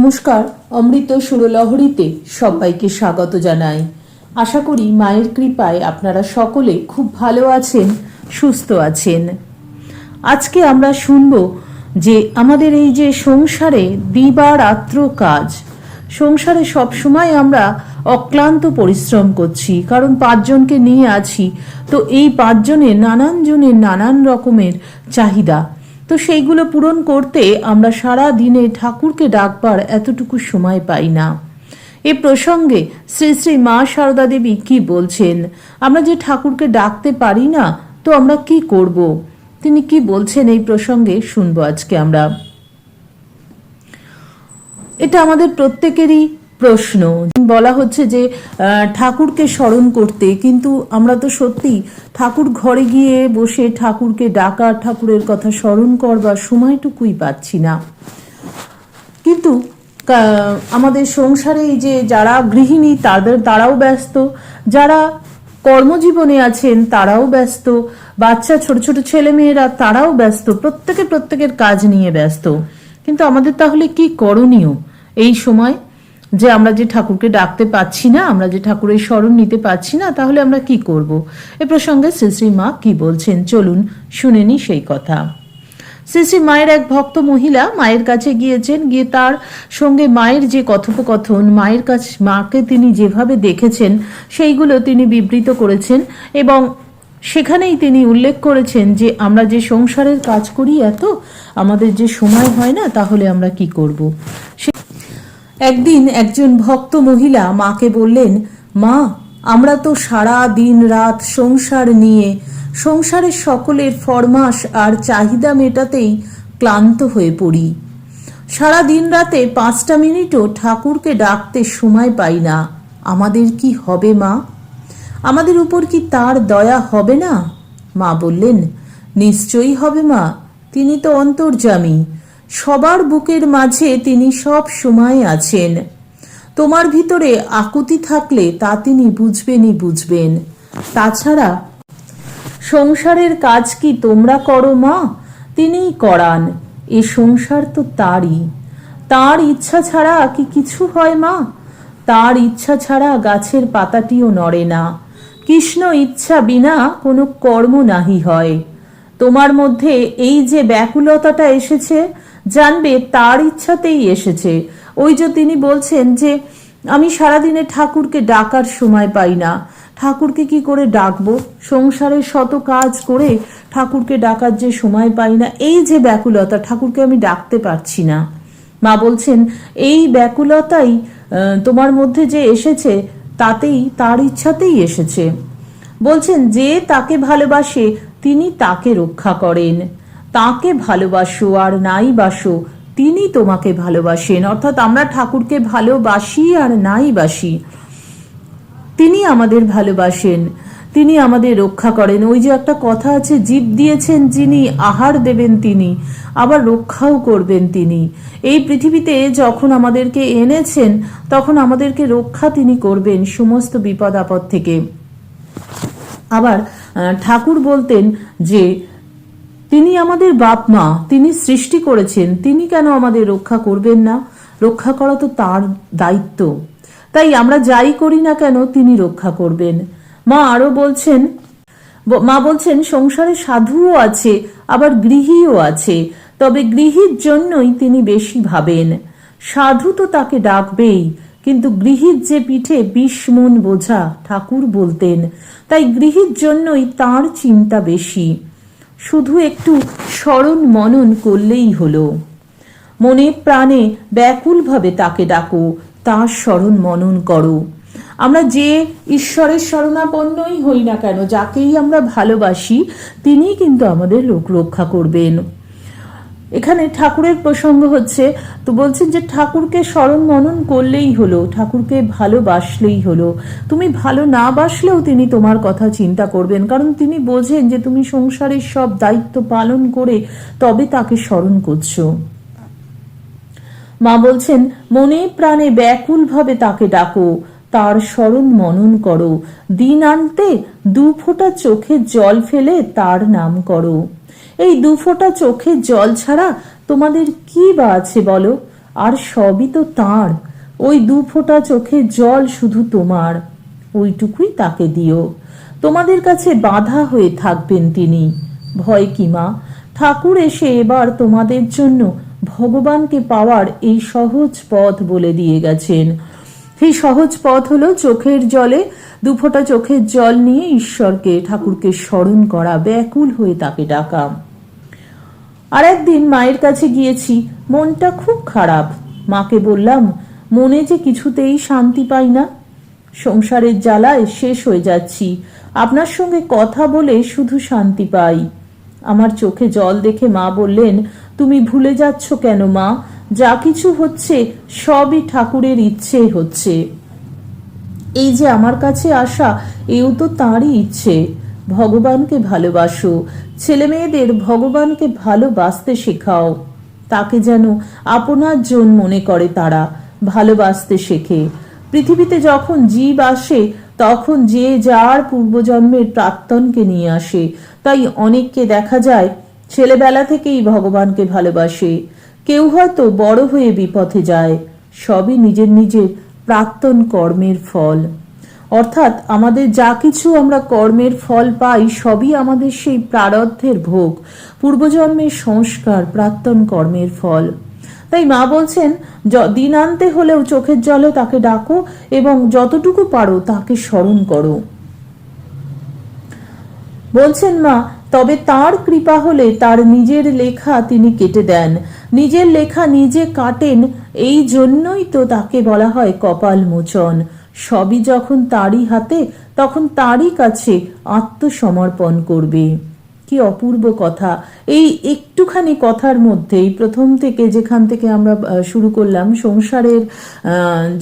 নমস্কার, অমৃত সুরলহরীতে সবাইকে স্বাগত জানাই। আশা করি মায়ের কৃপায় আপনারা সকলে খুব ভালো আছেন, সুস্থ আছেন। আজকে আমরা শুনব যে আমাদের এই যে সংসারে দিবারাত্র কাজ, সংসারে সবসময় আমরা অক্লান্ত পরিশ্রম করছি, কারণ পাঁচজনকে নিয়ে আছি, তো এই পাঁচজনের নানান জনের নানান রকমের চাহিদা। তো সেইগুলো পূরণ করতে আমরা সারা দিনে ঠাকুরকে ডাকবার এতটুকু সময় পাই না। এ প্রসঙ্গে শ্রী শ্রী মা সারদা দেবী কি বলছেন? আমরা যে ঠাকুরকে ডাকতে পারি না, তো আমরা কি করব? তিনি কি বলছেন এই প্রসঙ্গে শুনব আজকে আমরা। এটা আমাদের প্রত্যেকেরই প্রশ্ন। বলা হচ্ছে যে ঠাকুরকে স্মরণ করতে, কিন্তু আমরা তো সত্যি ঠাকুর ঘরে গিয়ে বসে ঠাকুরকে ডাকা, ঠাকুরের কথা স্মরণ করবার সময়টুকুই পাচ্ছি না। কিন্তু আমাদের সংসারে এই যে যারা গৃহিণী, তাদের, তারাও ব্যস্ত। যারা কর্মজীবনে আছেন, তারাও ব্যস্ত। বাচ্চা, ছোট ছোট ছেলে মেয়েরা, তারাও ব্যস্ত। প্রত্যেকে, প্রত্যেকের কাজ নিয়ে ব্যস্ত। কিন্তু আমাদের তাহলে কি করণীয় এই সময়? যে আমরা যে ঠাকুরকে ডাকতে পাচ্ছি না, আমরা যে ঠাকুরের স্মরণ নিতে পাচ্ছি না, তাহলে আমরা কি করব? এ প্রসঙ্গে শ্রী মা কি বলছেন? চলুন শুনে নি সেই কথা। শ্রী মায়ের এক ভক্ত মহিলা মায়ের কাছে গিয়েছেন, গিয়ে তার সঙ্গে মায়ের যে কথোপকথন, মায়ের কাছে, মাকে তিনি যেভাবে দেখেছেন, সেইগুলো তিনি বিবৃত করেছেন এবং সেখানেই তিনি উল্লেখ করেছেন যে, আমরা যে সংসারের কাজ করি এত, আমাদের যে সময় হয় না, তাহলে আমরা কি করব? সে একদিন একজন ভক্ত মহিলা মাকে বললেন, মা, আমরা তো সারা দিন রাত সংসার নিয়ে, সংসারের সকলের ফরমাস আর চাহিদা মেটাতেই ক্লান্ত হয়ে পড়ি। সারা দিন রাতে পাঁচটা মিনিটও ঠাকুরকে ডাকতে সময় পাই না। আমাদের কি হবে, মা? আমাদের উপর কি তার দয়া হবে না? মা বললেন, নিশ্চয়ই হবে, মা। তিনি তো অন্তর্যামী। সবার বুকের মাঝে তিনি সব সময় আছেন। তোমার ভিতরে আকুতি থাকলে তা তিনি বুঝবেনই বুঝবেন। তাছাড়া, সংসারের কাজ কি তোমরা করো মা? তিনিই করান, এ সংসার তো তারই। তার ইচ্ছা ছাড়া কি কিছু হয় মা? তার ইচ্ছা ছাড়া গাছের পাতাটিও নড়ে না। কৃষ্ণ ইচ্ছা বিনা কোনো কর্ম নাহি হয়। তোমার মধ্যে এই যে ব্যাকুলতাটা এসেছে জানবে তার ইচ্ছাতেই এসেছে। ওই যে তিনি বলছেন যে, আমি সারাদিনে ঠাকুরকে ডাকার সময় পাই না। ঠাকুরকে কি করে ডাকবো? সংসারের শত কাজ করে ঠাকুরকে ডাকার যে সময় পাই না, এই যে ব্যাকুলতা, ঠাকুরকে আমি ডাকতে পারছি না। মা বলছেন, এই ব্যাকুলতাই তোমার মধ্যে যে এসেছে, তাতেই, তার ইচ্ছাতেই এসেছে। বলছেন, যে তাকে ভালোবাসে, তিনি তাকে রক্ষা করেন। তাকে ভালোবাসো আর নাই বাসো, তিনি তোমাকে ভালোবাসেন। অর্থাৎ আমরা ঠাকুরকে ভালোবাসি আর নাই বাসি। তিনি আমাদের ভালোবাসেন, তিনি আমাদের রক্ষা করেন। ওই যে একটা কথা আছে, জীব দিয়েছেন যিনি, আহার দেবেন তিনি, আবার রক্ষাও করবেন তিনি। এই পৃথিবীতে যখন আমাদেরকে এনেছেন, তখন আমাদেরকে রক্ষা তিনি করবেন সমস্ত বিপদ আপদ থেকে। আবার ঠাকুর বলতেন যে তিনি আমাদের বাপ মা, তিনি সৃষ্টি করেছেন, তিনি কেন আমাদের রক্ষা করবেন না? রক্ষা করা তো তার দায়িত্ব। তাই আমরা যাই করি না কেন তিনি রক্ষা করবেন। মা আরও বলছেন মা বলছেন, সংসারে সাধুও আছে, আবার গৃহীও আছে, তবে গৃহীর জন্যই তিনি বেশি ভাবেন। সাধু তো তাকে ডাকবেই, কিন্তু গৃহীর যে পিঠে বিশ মন বোঝা ঠাকুর বলতেন, তাই গৃহীর জন্যই তার চিন্তা বেশি। শুধু একটু স্মরণ মনন করলেই হলো। মনে প্রাণে ব্যাকুলভাবে তাকে ডাকো, তার স্মরণ মনন করো। আমরা যে ঈশ্বরের শরণাপন্নই হই না কেন, যাকেই আমরা ভালোবাসি, তিনিই কিন্তু আমাদের লোক রক্ষা করবেন। এখানে ঠাকুরের প্রসঙ্গ হচ্ছে, তো বলছেন যে ঠাকুরকে স্মরণ মনন করলেই হলো, ঠাকুরকে ভালোবাসলেই হলো। তুমি ভালো না বাসলেও তিনি তোমার কথা চিন্তা করবেন, কারণ তিনি বোঝেন যে তুমি সংসারের সব দায়িত্ব পালন করে তবে তাকে স্মরণ করছ। মা বলছেন, মনে প্রাণে ব্যাকুলভাবে তাকে ডাকো, তার স্মরণ মনন করো, দিন আনতে দু ফোঁটা চোখে জল ফেলে তার নাম করো। এই দু ফোঁটা চোখে জল ছাড়া তোমাদের কি বা আছে বলো? আর সবই তো তাঁর। ওই দু ফোঁটা চোখের জল শুধু তোমার। ওইটুকুই তাকে দিও। তোমাদের কাছে বাধা হয়ে থাকবেন তিনি। ভয় কি মা? ঠাকুর এসে এবার তোমাদের জন্য ভগবানকে পাওয়ার এই সহজ পথ বলে দিয়ে গেছেন। সেই সহজ পথ হলো চোখের জলে, দুফোঁটা চোখের জল নিয়ে ঈশ্বরকে, ঠাকুরকে স্মরণ করা, ব্যাকুল হয়ে তাকে ডাকা। আর একদিন মায়ের কাছে গিয়েছি, মনটা খুব খারাপ। মাকে বললাম, মনে যে কিছুতেই শান্তি পাই না। সংসারের জ্বালায় শেষ হয়ে যাচ্ছি। আপনার সঙ্গে কথা বলে শুধু শান্তি পাই। আমার চোখে জল দেখে মা বললেন, তুমি ভুলে যাচ্ছ কেন মা? যা কিছু হচ্ছে, সবই ঠাকুরের ইচ্ছে হচ্ছে। এই যে আমার কাছে আসা, এও তো তাঁরই ইচ্ছে। ভগবানকে ভালোবাসো। ছেলে মেয়েদের ভগবানকে ভালোবাসতে শেখাও। তাকে যেন আপনার জন মনে করে তারা, ভালোবাসতে শেখে। পৃথিবীতে যখন জীব আসে, তখন যে যার পূর্বজন্মের প্রাক্তনকে নিয়ে আসে। তাই অনেককে দেখা যায়, ছেলেবেলা থেকেই ভগবানকে ভালোবাসে। কেউ হয়তো বড় হয়ে বিপথে যায়, সবই নিজের নিজের প্রাক্তন কর্মের ফল। অর্থাৎ আমাদের যা কিছু আমরা কর্মের ফল পাই, সবই আমাদের সেই প্রারব্ধের ভোগ, পূর্বজন্মের সংস্কার, প্রাক্তন কর্মের ফল। তাই মা বলছেন দিন আনতে হলেও চোখের জলে তাকে ডাকো এবং যতটুকু পারো তাকে স্মরণ করো। বলছেন মা তবে তার কৃপা হলে তার নিজের লেখা তিনি কেটে দেন। নিজের লেখা নিজে কাটেন, এই জন্যই তো তাকে বলা হয় কপাল মোচন। সবই যখন তারই হাতে, তখন তারই কাছে আত্মসমর্পণ করবে। কি অপূর্ব কথা। এই একটুখানি কথার মধ্যেই প্রথম থেকে যেখান থেকে আমরা শুরু করলাম, সংসারের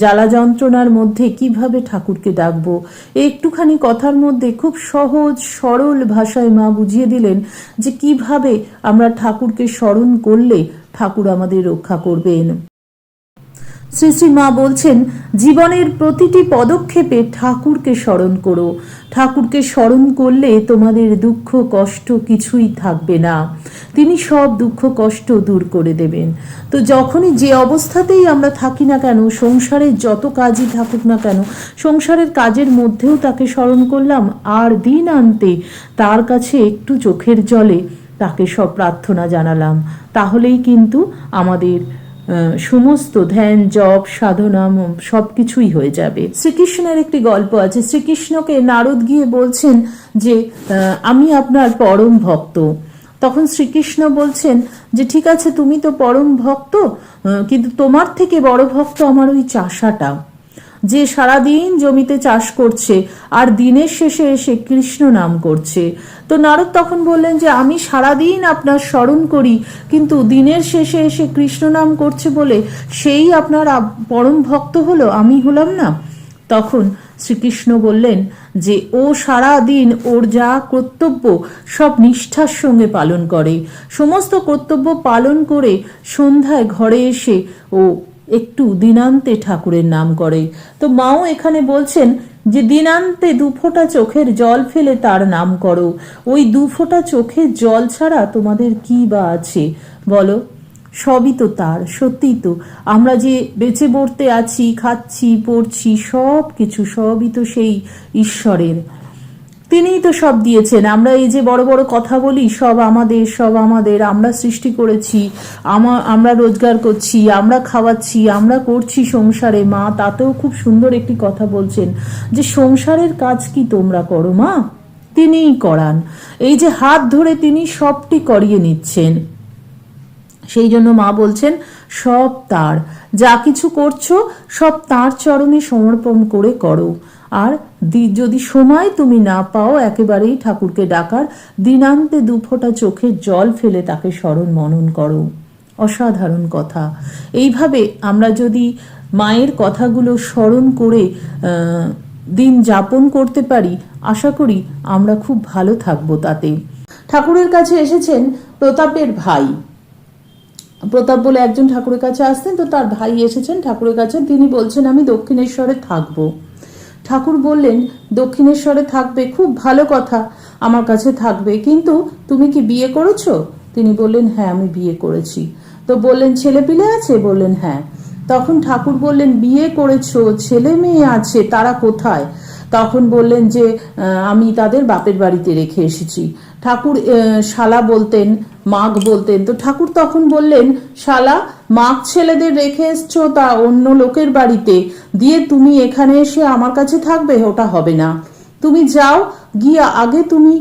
জ্বালা যন্ত্রণার মধ্যে কীভাবে ঠাকুরকে ডাকবো, এই একটুখানি কথার মধ্যে খুব সহজ, সরল ভাষায় মা বুঝিয়ে দিলেন যে কীভাবে আমরা ঠাকুরকে স্মরণ করলে ঠাকুর আমাদের রক্ষা করবেন। শ্রী শ্রী মা বলছেন, জীবনের প্রতিটি পদক্ষেপে ঠাকুরকে স্মরণ করো। ঠাকুরকে স্মরণ করলে তোমাদের দুঃখ, কষ্ট কিছুই থাকবে না। তিনি সব দুঃখ, কষ্ট দূর করে দেবেন। তো যখনই যে অবস্থাতেই আমরা থাকি না কেন, সংসারের যত কাজই থাকুক না কেন, সংসারের কাজের মধ্যেও তাকে স্মরণ করলাম, আর দিন আনতে তার কাছে একটু চোখের জলে তাকে সব প্রার্থনা জানালাম। তাহলেই কিন্তু আমাদের সমস্ত ধ্যান, জপ, সাধনা সব কিছুই হয়ে যাবে। শ্রীকৃষ্ণের একটি গল্প আছে। শ্রীকৃষ্ণকে নারদ গিয়ে বলছেন যে আমি আপনার পরম ভক্ত। তখন শ্রীকৃষ্ণ বলছেন যে, ঠিক আছে, তুমি তো পরম ভক্ত কিন্তু তোমার থেকে বড় ভক্ত আমার ওই চাষাটা। যে সারাদিন জমিতে চাষ করছে আর দিনের শেষে এসে কৃষ্ণ নাম করছে। তো নারদ তখন বললেন যে, আমি সারাদিন আপনার স্মরণ করি, কিন্তু দিনের শেষে এসে কৃষ্ণ নাম করছে বলে সেই আপনার পরম ভক্ত হলো, আমি হলাম না? তখন শ্রীকৃষ্ণ বললেন যে, ও সারা দিন ওর যা কর্তব্য সব নিষ্ঠার সঙ্গে পালন করে। সমস্ত কর্তব্য পালন করে সন্ধ্যায় ঘরে এসে ও একটু দিনান্তে ঠাকুরের নাম করে। তো মাও এখানে বলছেন যে, দিনান্তে দুফোঁটা চোখের জল ফেলে তার নাম করো। ওই দুফোঁটা চোখের জল ছাড়া তোমাদের কি বা আছে? বলো, সবই তো তার, সত্যিই তো। আমরা যে বেঁচে পড়তে আছি, খাচ্ছি, পড়ছি সব কিছু সবই তো সেই ঈশ্বরের। তিনিই তো সব দিয়েছেন। আমরা এই যে বড় বড় কথা বলি, সব আমাদের সব আমাদের। আমরা সৃষ্টি করেছি আমরা রোজগার করছি, আমরা খাওয়াচ্ছি, আমরা করছি সংসারে। মা তাতেও খুব সুন্দর একটি কথা বলছেন যে, সংসারের কাজ কি তোমরা করো মা? তিনিই করান। এই যে হাত ধরে তিনি সবটি করিয়ে নিচ্ছেন। সেই জন্য মা বলছেন, সব তার। যা কিছু করছ, সব তার চরণে সমর্পণ করে করো। আর যদি সময় তুমি না পাও, একেবারেই ঠাকুরকে ডাকার, দিনান্তে দুফোঁটা চোখে জল ফেলে তাকে স্মরণ মনন করো। অসাধারণ কথা। এইভাবে আমরা যদি মায়ের কথাগুলো স্মরণ করে দিন যাপন করতে পারি, আশা করি আমরা খুব ভালো থাকব তাতে। ঠাকুরের কাছে এসেছেন প্রতাপের ভাই। প্রতাপ বলে একজন ঠাকুরের কাছে আসতেন, তো তার ভাই এসেছেন ঠাকুরের কাছে, তিনি বলছেন, আমি দক্ষিণেশ্বরে থাকব। ঠাকুর বললেন, দক্ষিণেশ্বরে থাকবে, খুব ভালো কথা। আমার কাছে থাকবে। কিন্তু তুমি কি বিয়ে করেছ? তিনি বললেন হ্যাঁ আমি বিয়ে করেছি। তো বললেন ছেলে পিলে আছে? বললেন হ্যাঁ। তখন ঠাকুর বললেন, বিয়ে করেছ, ছেলে মেয়ে আছে, তারা কোথায়? তখন বললেন যে আমি তাদের বাপের বাড়িতে রেখে এসেছি। ঠাকুর শালা বলতেন, মাগ বলতেন। তো ঠাকুর তখন বললেন, শালা মাগ ছেলেদের রেখে এসছো তা অন্য লোকের বাড়িতে। দিয়ে তুমি এখানে এসে আমার কাছে থাকবে, ওটা হবে না। তুমি যাও, গিয়ে আগে তুমি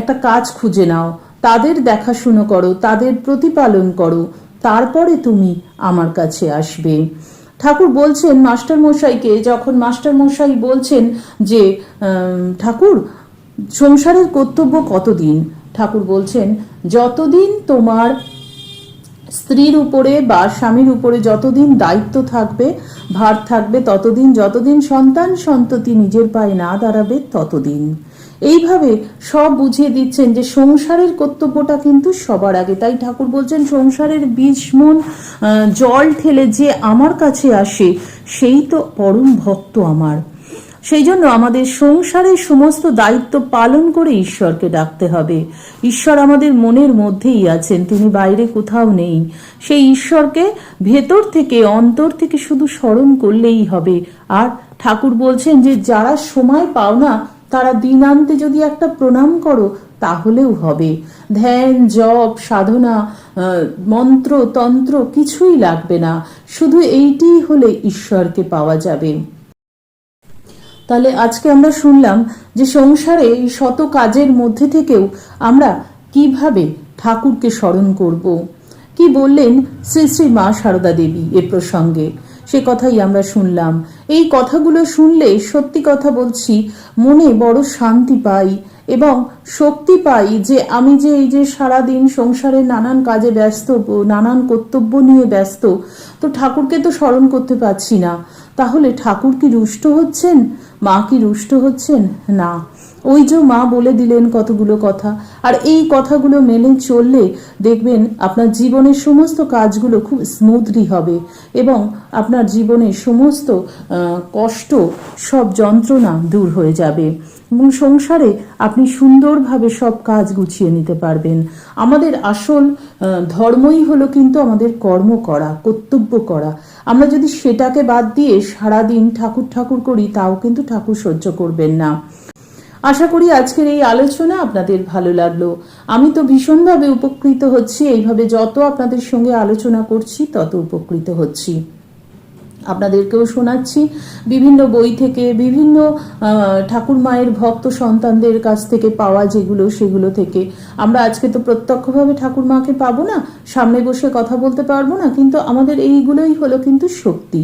একটা কাজ খুঁজে নাও। তাদের দেখাশুনো করো, তাদের প্রতিপালন করো। তারপরে তুমি আমার কাছে আসবে। ঠাকুর বলছেন, মাস্টার মশাইকে, যখন মাস্টার মশাই বলছেন যে ঠাকুর, সংসারের কর্তব্য কতদিন? ঠাকুর বলছেন, যতদিন তোমার স্ত্রীর উপরে বা স্বামীর উপরে যতদিন দায়িত্ব থাকবে ভার থাকবে ততদিন যতদিন সন্তান সন্ততি নিজের পায়ে না দাঁড়াবে ততদিন। এইভাবে সব বুঝিয়ে দিচ্ছেন যে সংসারের কর্তব্যটা কিন্তু সবার আগে। তাই ঠাকুর বলছেন সংসারের বিষ মন আহ, জল ঠেলে যে আমার কাছে আসে সেই তো পরম ভক্ত আমার। সেই জন্য আমাদের সংসারের সমস্ত দায়িত্ব পালন করে ঈশ্বরকে ডাকতে হবে। ঈশ্বর আমাদের মনের মধ্যেই আছেন, তিনি বাইরে কোথাও নেই। সেই ঈশ্বরকে ভেতর থেকে, অন্তর থেকে শুধু স্মরণ করলেই হবে। আর ঠাকুর বলছেন যে, যারা সময় পাও না, তারা দিনান্তে যদি একটা প্রণাম করো, তাহলেও হবে। ধ্যান, জপ, সাধনা মন্ত্র, তন্ত্র কিছুই লাগবে না। শুধু এইটি হলে ঈশ্বরকে পাওয়া যাবে। তাহলে আজকে আমরা শুনলাম যে সংসারে এই শত কাজের মধ্যে থেকেও আমরা কীভাবে ঠাকুরকে স্মরণ করব। কি বললেন শ্রী শ্রী মা সারদা দেবী এ প্রসঙ্গে? সে কথাই আমরা শুনলাম। এই কথাগুলো শুনলে সত্যি কথা বলছি, মনে বড় শান্তি পাই এবং শক্তি পাই যে আমি যে এই যে সারাদিন সংসারে নানান কাজে ব্যস্ত, নানান কর্তব্য নিয়ে ব্যস্ত, তো ঠাকুরকে তো স্মরণ করতে পারছি না। তাহলে ঠাকুর কি রুষ্ট হচ্ছেন? মা কি রুষ্ট হচ্ছেন? না। ওই যে মা বলে দিলেন কতগুলো কথা, আর এই কথাগুলো মেনে চললে দেখবেন আপনার জীবনের সমস্ত কাজগুলো খুব স্মুথলি হবে এবং আপনার জীবনের সমস্ত কষ্ট, সব যন্ত্রণা দূর হয়ে যাবে এবং সংসারে আপনি সুন্দরভাবে সব কাজ গুছিয়ে নিতে পারবেন। আমাদের আসল ধর্মই হলো কিন্তু আমাদের কর্ম করা, কর্তব্য করা। আমরা যদি সেটাকে বাদ দিয়ে সারাদিন ঠাকুর ঠাকুর করি, তাও কিন্তু ঠাকুর সহ্য করবেন না। আশা করি আজকের এই আলোচনা আপনাদের ভালো লাগল। আমি তো ভীষণভাবে উপকৃত হচ্ছি, এইভাবে যত আপনাদের সঙ্গে আলোচনা করছি, তত উপকৃত হচ্ছি। আপনাদেরকেও শোনাচ্ছি। বিভিন্ন বই থেকে বিভিন্ন ঠাকুর মায়ের ভক্ত সন্তানদের কাছ থেকে পাওয়া যেগুলো সেগুলো থেকে। আমরা আজকে তো প্রত্যক্ষভাবে ঠাকুর মাকে পাবো না, সামনে বসে কথা বলতে পারব না, কিন্তু আমাদের এইগুলোই হলো কিন্তু শক্তি।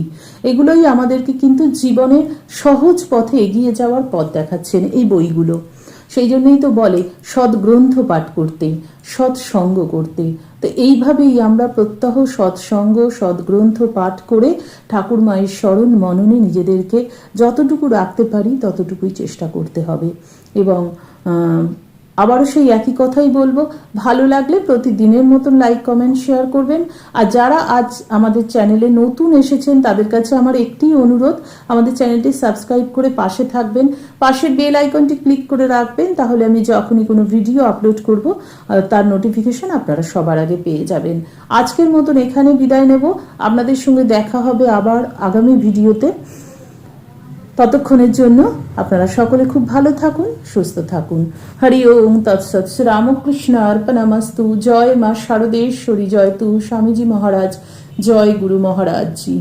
এগুলোই আমাদেরকে কিন্তু জীবনে সহজ পথে এগিয়ে যাওয়ার পথ দেখাচ্ছেন এই বইগুলো। সেই জন্যই তো বলে, সৎ গ্রন্থ পাঠ করতে সৎসঙ্গ করতে। তো এইভাবেই আমরা প্রত্যহ সৎসঙ্গ সৎগ্রন্থ পাঠ করে ঠাকুর মায়ের স্মরণ মননে নিজেদেরকে যতটুকু রাখতে পারি ততটুকুই চেষ্টা করতে হবে। এবং আবারও সেই একই কথাই বলব। ভালো লাগলে প্রতিদিনের মতন লাইক কমেন্ট শেয়ার করবেন। আর যারা আজ আমাদের চ্যানেলে নতুন এসেছেন, তাদের কাছে আমার একটি অনুরোধ, আমাদের চ্যানেলটি সাবস্ক্রাইব করে পাশে থাকবেন। পাশের বেল আইকনটি ক্লিক করে রাখবেন, তাহলে আমি যখনই কোনো ভিডিও আপলোড করব তার নোটিফিকেশন আপনারা সবার আগে পেয়ে যাবেন। আজকের মতন এখানে বিদায় নেব। আপনাদের সঙ্গে দেখা হবে আবার আগামী ভিডিওতে ততক্ষণের জন্য আপনারা সকলে খুব ভালো থাকুন, সুস্থ থাকুন। হরি ওম, তৎসৎ রামকৃষ্ণ অর্পণামস্তু জয় মা শারদেশ্বরী, জয় তু স্বামীজি মহারাজ, জয় গুরু মহারাজ জি